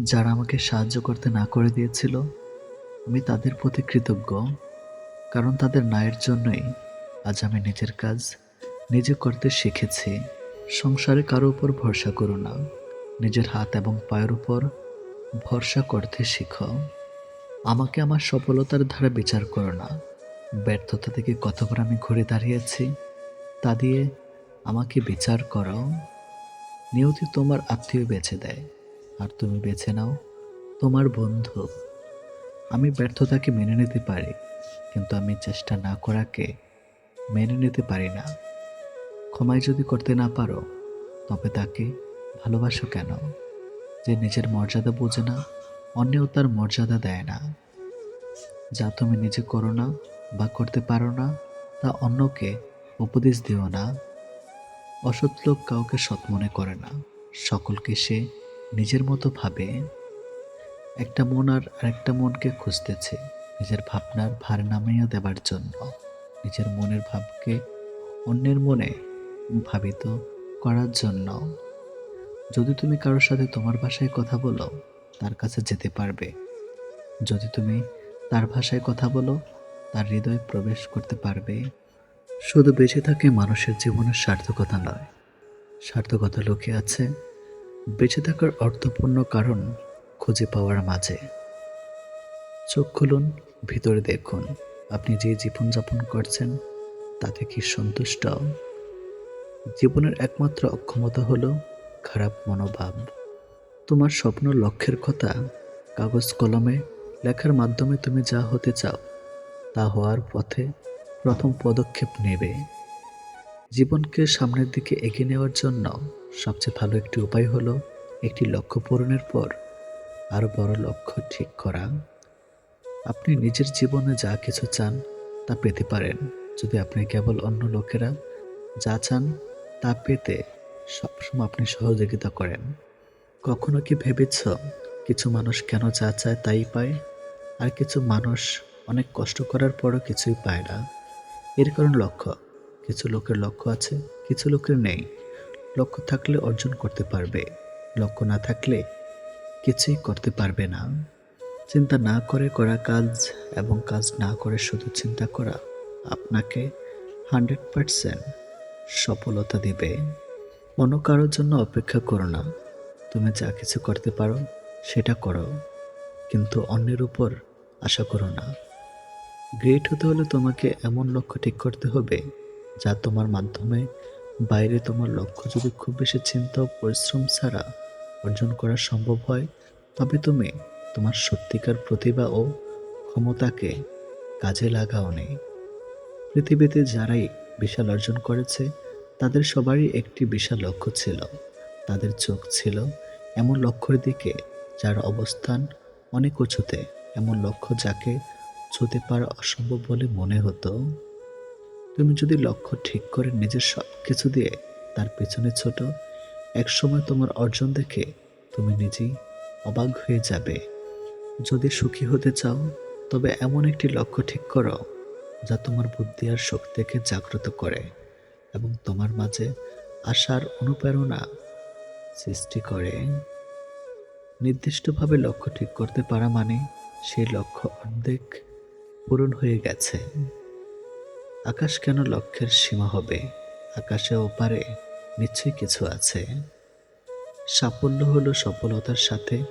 যারা আমাকে সাহায্য করতে না করে দিয়েছিল, আমি তাদের প্রতি কৃতজ্ঞ, কারণ তাদের নায়ের জন্যই আজ আমি নিজের কাজ নিজে করতে শিখেছি। সংসারে কারও উপর ভরসা করো না। নিজের হাত এবং পায়ের উপর ভরসা করতে শিখো। আমাকে আমার সফলতার ধারা বিচার করো না। ব্যর্থতা থেকে কতবার আমি ঘুরে দাঁড়িয়েছি, তা দিয়ে আমাকে বিচার করো। নিয়তি তোমার আত্মীয় বেছে দেয়। আর তুমি বেছে নাও তোমার বন্ধু। আমি ব্যর্থতাকে মেনে নিতে পারি, কিন্তু আমি চেষ্টা না করাকে মেনে নিতে পারি না। ক্ষমাই যদি করতে না পারো, তবে তাকে ভালোবাসো কেন? যে নিজের মর্যাদা বোঝে না, অন্যও তার মর্যাদা দেয় না। যা তুমি নিজে করো না বা করতে পারো না, তা অন্যকে উপদেশ দিও না। অসৎ লোক কাউকে সৎ মনে করে না, সকলকে সে নিজের মতো ভাবে একটা মন আর আরেকটা মনকে খুঁজতেছে নিজের ভাবনার ভার নামাইয়া দেবার জন্য। নিজের মনের ভাবকে অন্যের মনে ভাবিত করার জন্য। যদি তুমি কারোর সাথে তোমার ভাষায় কথা বলো, তার কাছে যেতে পারবে। যদি তুমি তার ভাষায় কথা বলো, তার হৃদয়ে প্রবেশ করতে পারবে। শুধু বেঁচে থাকে মানুষের জীবনের সার্থকতা নয়, সার্থকতা লুকিয়ে আছে বেঁচে থাকার অর্থপূর্ণ কারণ খুঁজে পাওয়ার মাঝে। চোখ খুলুন, ভিতরে দেখুন, আপনি যে জীবনযাপন করছেন, তাতে কি সন্তুষ্ট? জীবনের একমাত্র অক্ষমতা হলো খারাপ মনোভাব। তোমার স্বপ্ন লক্ষ্যের কথা, কাগজ কলমে, লেখার মাধ্যমে তুমি যা হতে চাও, তা হওয়ার পথে প্রথম পদক্ষেপ নেবে। জীবনকে সামনের দিকে এগিয়ে নেওয়ার জন্য সবচেয়ে ভালো একটি উপায় হলো একটি লক্ষ্য পূরণের পর আরও বড় লক্ষ্য ঠিক করা। আপনি নিজের জীবনে যা কিছু চান তা পেতে পারেন। যদি আপনি কেবল অন্য লোকেরা যা চান তা পেতে সবসময় আপনি সহযোগিতা করেন। কখনো কি ভেবেছ কিছু মানুষ কেন যা চায় তাই পায়? আর কিছু মানুষ অনেক কষ্ট করার পরও কিছুই পায় না। এর কারণ লক্ষ্য। কিছু লোকের লক্ষ্য আছে, কিছু লোকের নেই। লক্ষ্য থাকলে অর্জন করতে পারবে। লক্ষ্য না থাকলে কিছুই করতে পারবে না। চিন্তা না করে করা কাজ এবং কাজ না করে শুধু চিন্তা করা আপনাকে হান্ড্রেড পারসেন্ট সফলতা দিবে। অন্য কারোর জন্য অপেক্ষা করো না। তুমি যা কিছু করতে পারো সেটা করো। কিন্তু অন্যের উপর আশা করো না। গ্রেট হতে হলে তোমাকে এমন লক্ষ্য ঠিক করতে হবে যা তোমার মাধ্যমে বাইরে তোমার লক্ষ্য যদি খুব বেশি চিন্তা ও পরিশ্রম ছাড়া অর্জন করা সম্ভব হয়, তবে তুমি তোমার সত্যিকার প্রতিভা ও ক্ষমতাকে কাজে লাগাও নেই পৃথিবীতে যারাই বিশাল অর্জন করেছে, তাদের সবারই একটি বিশাল লক্ষ্য ছিল। তাদের চোখ ছিল এমন লক্ষ্যের দিকে যার অবস্থান অনেক উঁচুতে, এমন লক্ষ্য যাকে ছুতে পারা অসম্ভব বলে মনে হতো। তুমি যদি লক্ষ্য ঠিক করে নিজের সব কিছু দিয়ে তার পেছনে ছোট, একসময় তোমার অর্জন দেখে তুমি নিজেই অবাক হয়ে যাবে। যদি সুখী হতে চাও, তবে এমন একটি লক্ষ্য ঠিক করো, যা তোমার বুদ্ধি আর শক্তিকে জাগ্রত করে এবং তোমার মাঝে আশার অনুপ্রেরণা সৃষ্টি করে। নির্দিষ্টভাবে লক্ষ্য ঠিক করতে পারা মানে সেই লক্ষ্য অর্ধেক পূরণ হয়ে গেছে। আকাশ কেন লক্ষ্যের সীমা হবে? আকাশে ওপারে নিশ্চয়ই কিছু আছে। সাফল্য হলো সফলতার সাথে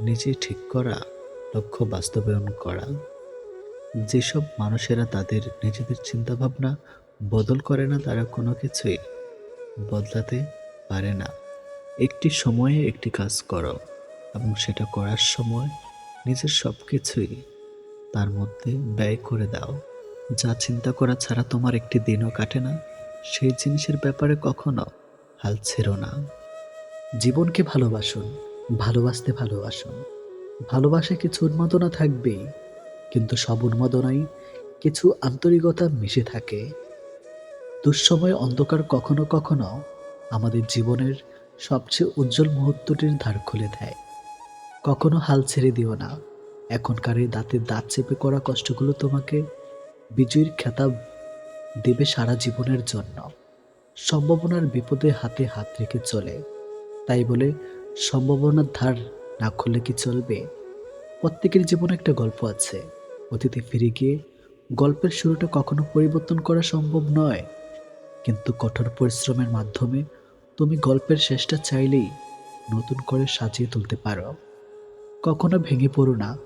নিজে ঠিক করা, লক্ষ্য বাস্তবায়ন করা। যেসব মানুষেরা তাদের নিজেদের চিন্তাভাবনা বদল করে না, তারা কোনো কিছুই বদলাতে পারে না। একটি সময়ে একটি কাজ করো এবং সেটা করার সময় নিজের সব কিছুই তার মধ্যে ব্যয় করে দাও। যা চিন্তা করা ছাড়া তোমার একটি দিনও কাটে না, সেই জিনিসের ব্যাপারে কখনো হাল ছেড়ো না। জীবনকে ভালোবাসুন, ভালোবাসতে ভালোবাসুন। ভালোবাসে কিছু উন্মাদনা থাকবেই কিন্তু সব উন্মাদনাই কিছু আন্তরিকতা মিশে থাকে। দুঃসময় অন্ধকার কখনো কখনো আমাদের জীবনের সবচেয়ে উজ্জ্বল মুহূর্তটির ধার খুলে দেয়। কখনো হাল ছেড়ে দিও না। এখনকার এই দাঁতের দাঁত চেপে করা কষ্টগুলো তোমাকে বিজয়ীর খেতাব দেবে সারা জীবনের জন্য। সম্ভাবনার বিপদে হাতে হাত রেখে চলে। তাই বলে সম্ভাবনার ধার না খুললে কি চলবে? প্রত্যেকের জীবনে একটা গল্প আছে। অতীতে ফিরে গিয়ে গল্পের শুরুটা কখনো পরিবর্তন করা সম্ভব নয়। কিন্তু কঠোর পরিশ্রমের মাধ্যমে তুমি গল্পের শেষটা চাইলেই নতুন করে সাজিয়ে তুলতে পারো। কখনো ভেঙে পড়ো না।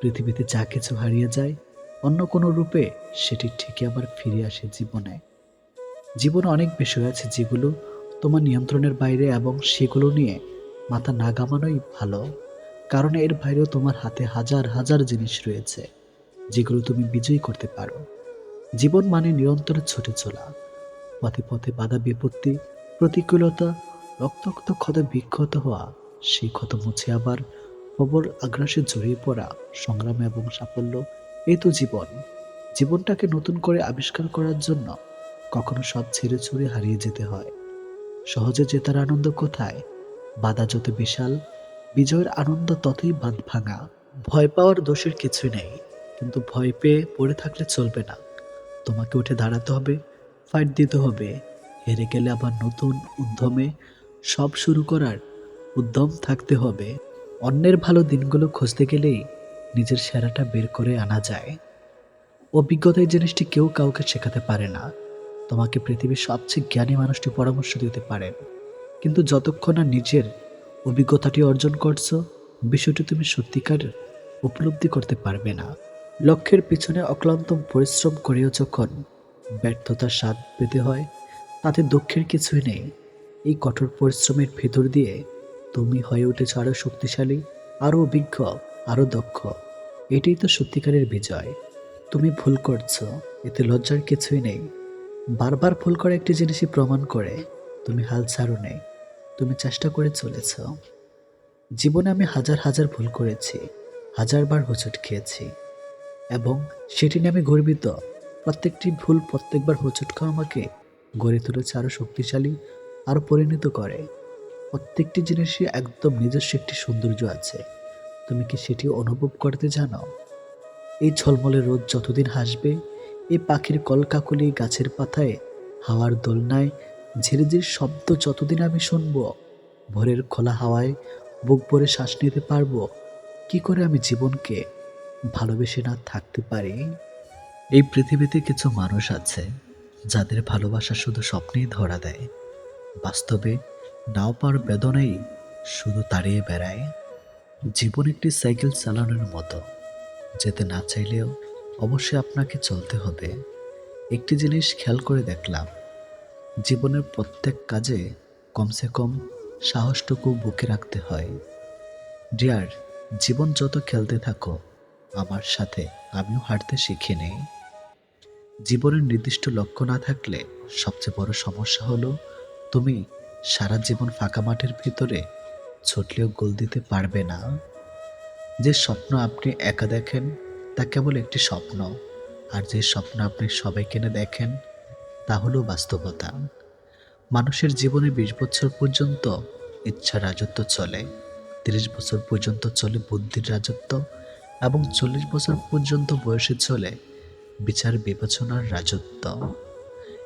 পৃথিবীতে যা কিছু হারিয়ে যায় অন্য কোনো রূপে সেটি ঠিকই আবার ফিরে আসে জীবনে। জীবনে অনেক বিষয় আছে যেগুলো তোমার নিয়ন্ত্রণের বাইরে এবং সেগুলো নিয়ে মাথা না ঘামানোই ভালো। কারণ এর বাইরেও তোমার হাতে হাজার হাজার জিনিস রয়েছে, যেগুলো তুমি বিজয়ী করতে পারো। জীবন মানে নিরন্তর ছুটে চলা, পথে পথে বাধা বিপত্তি, প্রতিকূলতা, রক্তাক্ত ক্ষত, বিক্ষত হওয়া, সেই ক্ষত মুছে আবার প্রবল আগ্রাসে জড়িয়ে পড়া, সংগ্রাম এবং সাফল্য এই তো জীবন। জীবনটাকে নতুন করে আবিষ্কার করার জন্য কখনো সব ছেড়ে ছুড়ে হারিয়ে যেতে হয়। সহজে জেতার আনন্দ কোথায়? বাধা যত বিশাল, বিজয়ের আনন্দ ততই বাঁধ ভাঙা। ভয় পাওয়ার দোষের কিছুই নেই, কিন্তু ভয় পেয়ে পড়ে থাকলে চলবে না। তোমাকে উঠে দাঁড়াতে হবে ফাইট দিতে হবে। হেরে গেলে আবার নতুন উদ্যমে সব শুরু করার উদ্যম থাকতে হবে। অন্যের ভালো দিনগুলো খুঁজতে গেলেই নিজের সেরাটা বের করে আনা যায়। অভিজ্ঞতা এই জিনিসটি কেউ কাউকে শেখাতে পারে না। তোমাকে পৃথিবীর সবচেয়ে জ্ঞানী মানুষটি পরামর্শ দিতে পারেন কিন্তু যতক্ষণ না নিজের অভিজ্ঞতাটি অর্জন করছ, বিষয়টি তুমি সত্যিকার উপলব্ধি করতে পারবে না। লক্ষ্যের পিছনে অক্লান্ত পরিশ্রম করেও যখন ব্যর্থতার স্বাদ পেতে হয়, তাতে দুঃখের কিছুই নেই। এই কঠোর পরিশ্রমের ভেতর দিয়ে তুমি হয়ে উঠেছ আরও শক্তিশালী, আরও অভিজ্ঞ আরও দক্ষ। এটাই তো সত্যিকারের বিজয়। তুমি ভুল করছ, এতে লজ্জার কিছুই নেই। বারবার ভুল করা একটি জিনিসই প্রমাণ করে, তুমি হাল ছাড়ো নেই। তুমি চেষ্টা করে চলেছ। জীবনে আমি হাজার হাজার ভুল করেছি হাজারবার হোঁচট খেয়েছি। এবং সেটি নিয়ে আমি গর্বিত। প্রত্যেকটি ভুল প্রত্যেকবার হোঁচট খাওয়া আমাকে গড়ে তুলেছে আরও শক্তিশালী আরও পরিণত করে। প্রত্যেকটি জিনিসই একদম নিজস্ব একটি সৌন্দর্য আছে। তুমি কি সেটি অনুভব করতে জানো? এই ঝলমলে রোদ যতদিন হাসবে, এই পাখির কলকাকলি গাছের পাতায়, হাওয়ার দোলনায় ঝিরিঝির শব্দ যতদিন আমি শুনব, ভোরের খোলা হাওয়ায় বুক ভরে শ্বাস নিতে পারব, কি করে আমি জীবনকে ভালোবেসে না থাকতে পারি? এই পৃথিবীতে কিছু মানুষ আছে, যাদের ভালোবাসা শুধু স্বপ্নেই ধরা দেয়, বাস্তবে নাও পার বেদনাই শুধু তাড়িয়ে বেড়ায়। জীবন একটি সাইকেল চালানোর মতো, যেতে না চাইলেও অবশ্যই আপনাকে চলতে হবে। একটি জিনিস খেয়াল করে দেখলাম, জীবনের প্রত্যেক কাজে কমসে কম সাহসটুকু বুকে রাখতে হয়। ডিয়ার, জীবন যত খেলতে থাকো, আমার সাথে আমিও হাঁটতে শিখে নেই জীবনের নির্দিষ্ট লক্ষ্য না থাকলে সবচেয়ে বড় সমস্যা হলো, তুমি সারা জীবন ফাঁকা মাঠের ভিতরে ছুটলেও গোল দিতে পারবে না। যে স্বপ্ন আপনি একা দেখেন, তা কেবল একটি স্বপ্ন। আর যে স্বপ্ন আপনি সবাই কিনে দেখেন, তা হলো বাস্তবতা। মানুষের জীবনে বিশ বছর পর্যন্ত ইচ্ছা রাজত্ব চলে, তিরিশ বছর পর্যন্ত চলে বুদ্ধির রাজত্ব, এবং চল্লিশ বছর পর্যন্ত বয়সে চলে বিচার বিবেচনার রাজত্ব।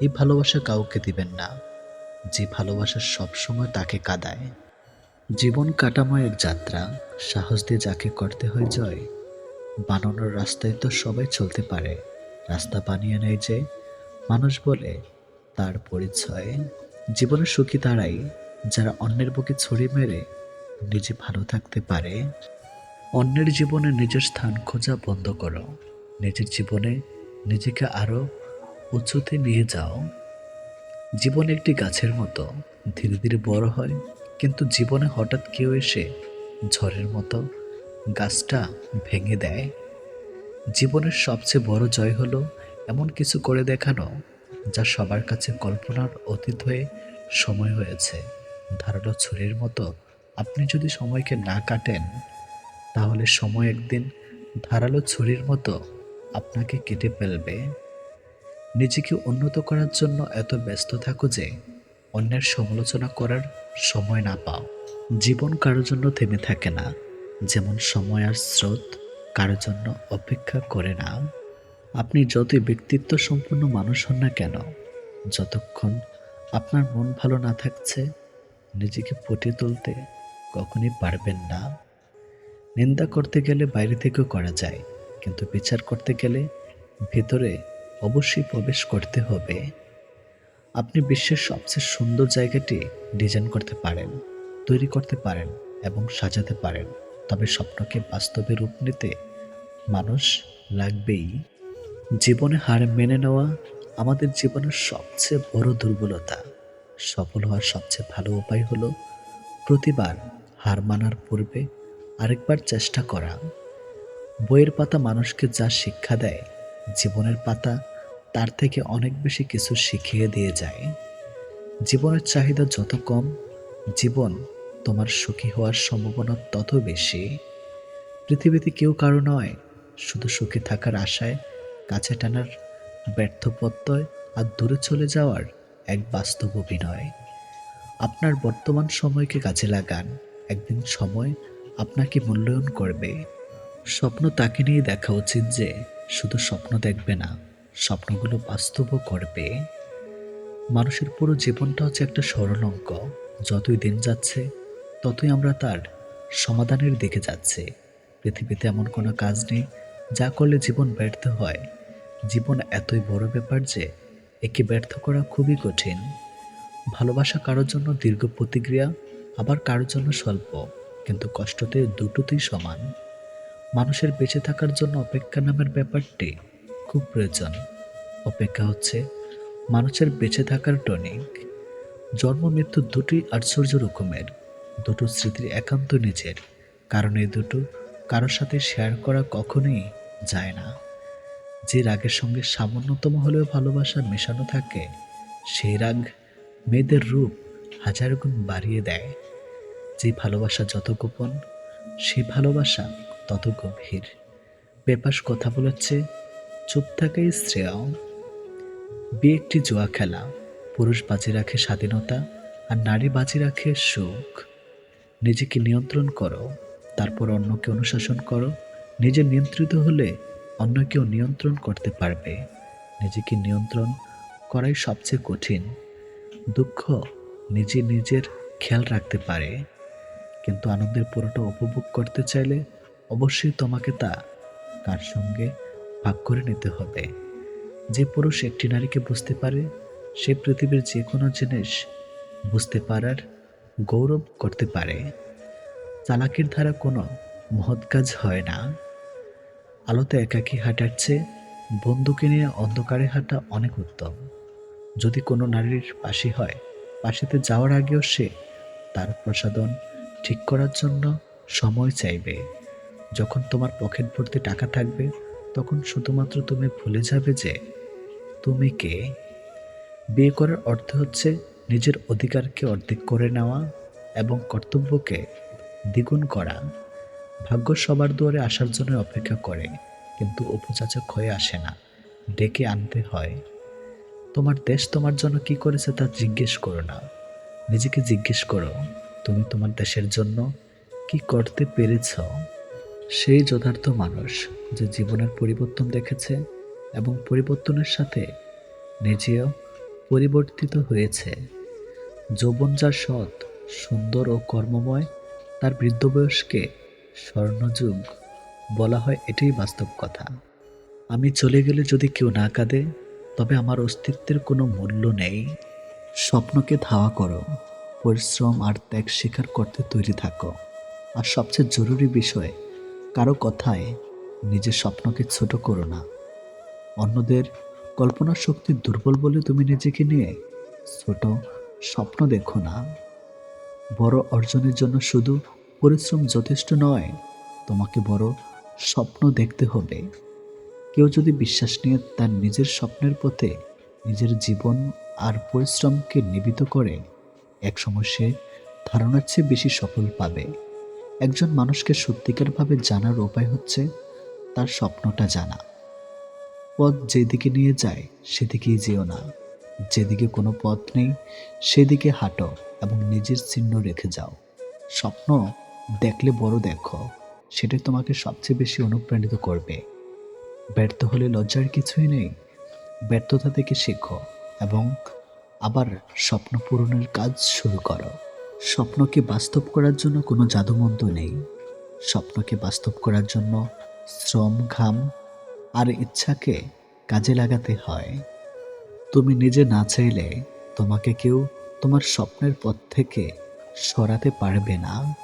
এই ভালোবাসা কাউকে দিবেন না, যে ভালোবাসা সবসময় তাকে কাঁদায়। জীবন কাটাময় এক যাত্রা, সাহস দিয়ে যাকে করতে হয় জয়। বানানোর রাস্তায় তো সবাই চলতে পারে। রাস্তা বানিয়ে নেয় যে, মানুষ বলে, তার পরিচয়। জীবনের সুখী তারাই, যারা অন্যের বুকে ছড়ি মেরে, নিজে ভালো থাকতে পারে। অন্যের জীবনে নিজের স্থান খোঁজা বন্ধ করো। নিজের জীবনে নিজেকে আরও উঁচুতে নিয়ে যাও। জীবন একটি গাছের মতো, ধীরে ধীরে বড় হয়। কিন্তু জীবনে হঠাৎ কেউ এসে ঝড়ের মতো গাছটা ভেঙে দেয়। জীবনের সবচেয়ে বড় জয় হলো এমন কিছু করে দেখানো যা সবার কাছে কল্পনার অতীত হয়ে সময় হয়েছে। ধারালো ছুরির মতো আপনি যদি সময়কে না কাটেন, তাহলে সময় একদিন ধারালো ছুরির মতো আপনাকে কেটে ফেলবে। নিজেকে উন্নত করার জন্য এত ব্যস্ত থাকো যে অন্যের সমালোচনা করার সময় না পাও। জীবন কারোর জন্য থেমে থাকে না। যেমন সময় আর স্রোত কারোর জন্য অপেক্ষা করে না। আপনি যতই ব্যক্তিত্ব সম্পন্ন মানুষ হন না কেন, যতক্ষণ আপনার মন ভালো না থাকছে, নিজেকে ফুটিয়ে তুলতে কখনই পারবেন না। নিন্দা করতে গেলে বাইরে থেকেও করা যায়, কিন্তু বিচার করতে গেলে ভেতরে অবশ্যই প্রবেশ করতে হবে। আপনি বিশ্বের সবচেয়ে সুন্দর জায়গাটি ডিজাইন করতে পারেন, তৈরি করতে পারেন এবং সাজাতে পারেন। তবে স্বপ্নকে বাস্তবে রূপ নিতে মানুষ লাগবেই। জীবনে হার মেনে নেওয়া আমাদের জীবনের সবচেয়ে বড় দুর্বলতা। সফল হওয়ার সবচেয়ে ভালো উপায় হলো প্রতিবার হার মানার পূর্বে আরেকবার চেষ্টা করা। বইয়ের পাতা মানুষকে যা শিক্ষা দেয়, জীবনের পাতা তার থেকে অনেক বেশি কিছু শিখিয়ে দিয়ে যায়। জীবনের চাহিদা যত কম, জীবন তোমার সুখী হওয়ার সম্ভাবনা তত বেশি। পৃথিবীতে কেউ কারও নয়, শুধু সুখী থাকার আশায় কাছে টানার ব্যর্থ প্রত্যয় আর দূরে চলে যাওয়ার এক বাস্তব অভিনয়। আপনার বর্তমান সময়কে কাজে লাগান, একদিন সময় আপনাকে মূল্যায়ন করবে। স্বপ্ন তাকে নিয়ে দেখা উচিত যে শুধু স্বপ্ন দেখবে না। স্বপ্নগুলো বাস্তবও করবে। মানুষের পুরো জীবনটা হচ্ছে একটা সরল অঙ্ক। যতই দিন যাচ্ছে, ততই আমরা তার সমাধানের দিকে যাচ্ছে। পৃথিবীতে এমন কোনো কাজ নেই, যা করলে জীবন ব্যর্থ হয়। জীবন এতই বড় ব্যাপার যে, একে ব্যর্থ করা খুবই কঠিন। ভালোবাসা কারোর জন্য দীর্ঘ প্রতিক্রিয়া, আবার কারোর জন্য স্বল্প। কিন্তু কষ্টতে দুটোতেই সমান। মানুষের বেঁচে থাকার জন্য অপেক্ষা নামের ব্যাপারটি খুব প্রয়োজন। অপেক্ষা হচ্ছে মানুষের বেঁচে থাকার টনিক। জন্ম, মৃত্যু দুটি আশ্চর্য রকমের, দুটো স্মৃতির একান্ত নিজের। কারণ এই দুটো কারোর সাথে শেয়ার করা কখনোই যায় না। যে রাগের সঙ্গে সামান্যতম হলেও ভালোবাসা মেশানো থাকে, সেই রাগ মেয়েদের রূপ হাজার গুণ বাড়িয়ে দেয়। যে ভালোবাসা যত গোপন, সেই ভালোবাসা তত গভীর। বেপাস কথা বলেছে চুপ থাকাই শ্রেয়। বিয়ে একটি জুয়া খেলা। পুরুষ বাজি রাখে স্বাধীনতা আর নারী বাজি রাখে সুখ। নিজেকে নিয়ন্ত্রণ করো, তারপর অন্যকে অনুশাসন করো। নিজে নিয়ন্ত্রিত হলে অন্য কেউ নিয়ন্ত্রণ করতে পারবে। নিজেকে নিয়ন্ত্রণ করাই সবচেয়ে কঠিন। দুঃখ নিজে নিজের খেয়াল রাখতে পারে। কিন্তু আনন্দের পুরোটা উপভোগ করতে চাইলে অবশ্যই তোমাকে তা কার সঙ্গে ভাগ করে নিতে হবে। যে পুরুষ একটি নারীকে বুঝতে পারে, সে পৃথিবীর যে কোনো জিনিস বুঝতে পারার গৌরব করতে পারে। চালাকির দ্বারা কোনো মহৎ কাজ হয় না। আলোতে একাকী হাঁটার চেয়ে বন্ধুকে নিয়ে অন্ধকারে হাঁটা অনেক উত্তম। যদি কোনো নারীর পাশে হয়, পাশেতে যাওয়ার আগেও সে তার প্রসাদন ঠিক করার জন্য সময় চাইবে। যখন তোমার পকেট ভর্তি টাকা থাকবে তখন শুধুমাত্র তুমি ভুলে যাবে যে তুমি কে। বিয়ে করার অর্থ হচ্ছে নিজের অধিকারকে অর্ধেক করে নেওয়া এবং কর্তব্যকে দ্বিগুণ করা। ভাগ্য সবার দুয়ারে আসার জন্য অপেক্ষা করে, কিন্তু উপযাচক হয়ে আসে না, ডেকে আনতে হয়। তোমার দেশ তোমার জন্য কি করেছে তা জিজ্ঞেস করো না। নিজেকে জিজ্ঞেস করো, তুমি তোমার দেশের জন্য কি করতে পেরেছ? সেই যথার্থ মানুষ যে জীবনের পরিবর্তন দেখেছে এবং পরিবর্তনের সাথে নিজেও পরিবর্তিত হয়েছে। যৌবন যার সৎ, সুন্দর ও কর্মময়, তার বৃদ্ধ বয়সকে স্বর্ণযুগ বলা হয় এটাই বাস্তব কথা। আমি চলে গেলে যদি কেউ না কাঁদে, তবে আমার অস্তিত্বের কোনো মূল্য নেই। স্বপ্নকে ধাওয়া করো, পরিশ্রম আর ত্যাগ স্বীকার করতে তৈরি থাকো। আর সবচেয়ে জরুরি বিষয় কারও কথায় নিজের স্বপ্নকে ছোট করো না। অন্যদের কল্পনা শক্তি দুর্বল বলে তুমি নিজেকে নিয়ে ছোট স্বপ্ন দেখো না। বড় অর্জনের জন্য শুধু পরিশ্রম যথেষ্ট নয়, তোমাকে বড় স্বপ্ন দেখতে হবে। কেউ যদি বিশ্বাস নিয়ে তার নিজের স্বপ্নের পথে নিজের জীবন আর পরিশ্রমকে নিবিত করে, একসময় সে ধারণার চেয়ে বেশি সফল পাবে। একজন মানুষকে সত্যিকারভাবে জানার উপায় হচ্ছে তার স্বপ্নটা জানা। পথ যেদিকে নিয়ে যায়, সেদিকেই যেও না। যেদিকে কোনো পথ নেই, সেদিকে হাঁটো এবং নিজের চিহ্ন রেখে যাও। স্বপ্ন দেখলে বড় দেখো, সেটাই তোমাকে সবচেয়ে বেশি অনুপ্রাণিত করবে। ব্যর্থ হলে লজ্জার কিছুই নেই। ব্যর্থতা থেকে শেখো এবং আবার স্বপ্ন পূরণের কাজ শুরু করো। স্বপ্নকে বাস্তব করার জন্য কোনো জাদুমন্ত্র নেই। স্বপ্নকে বাস্তব করার জন্য শ্রম, ঘাম আর ইচ্ছাকে কাজে লাগাতে হয়। তুমি নিজে না চাইলে তোমাকে কেউ তোমার স্বপ্নের পথ থেকে সরাতে পারবে না।